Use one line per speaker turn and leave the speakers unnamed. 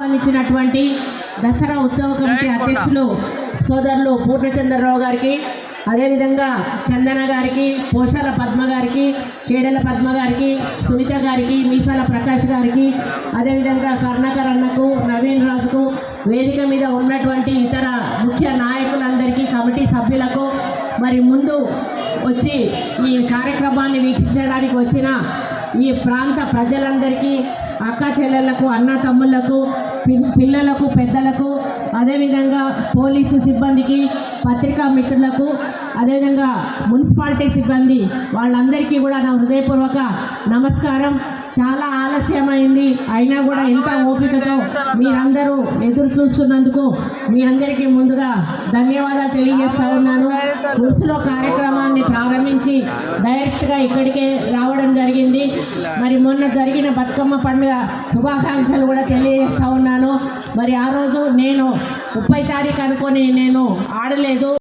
ఇచ్చినటువంటి దసరా ఉత్సవ కమిటీ అధ్యక్షులు సోదరులు పూర్ణచంద్రరావు గారికి అదేవిధంగా చందన గారికి పోషాల పద్మ గారికి కేడల పద్మ గారికి సునీత గారికి మీసాల ప్రకాష్ గారికి అదేవిధంగా కరుణాకర్ అన్నకు నవీన్ రాజుకు వేదిక మీద ఉన్నటువంటి ఇతర ముఖ్య నాయకులందరికీ కమిటీ సభ్యులకు మరి ముందు వచ్చి ఈ కార్యక్రమాన్ని వీక్షించడానికి వచ్చిన ఈ ప్రాంత ప్రజలందరికీ అక్క చెల్లెళ్ళకు అన్న తమ్ముళ్ళకు పిల్లలకు పెద్దలకు అదేవిధంగా పోలీసు సిబ్బందికి పత్రికా మిత్రులకు అదేవిధంగా మున్సిపాలిటీ సిబ్బంది వాళ్ళందరికీ కూడా నా హృదయపూర్వక నమస్కారం. చాలా ఆలస్యమైంది. అయినా కూడా ఎంత ఓపికతో మీరందరూ ఎదురు చూస్తున్నందుకు మీ అందరికీ ముందుగా ధన్యవాదాలు తెలియజేస్తా ఉన్నాను. ఉరుసులో కార్యక్రమాన్ని ప్రారంభించి డైరెక్ట్గా ఇక్కడికే రావడం జరిగింది. మరి మొన్న జరిగిన బతుకమ్మ పండుగ శుభాకాంక్షలు కూడా తెలియజేస్తా ఉన్నాను. మరి ఆ రోజు నేను ముప్పై తారీఖు అనుకొని నేను ఆడలేదు.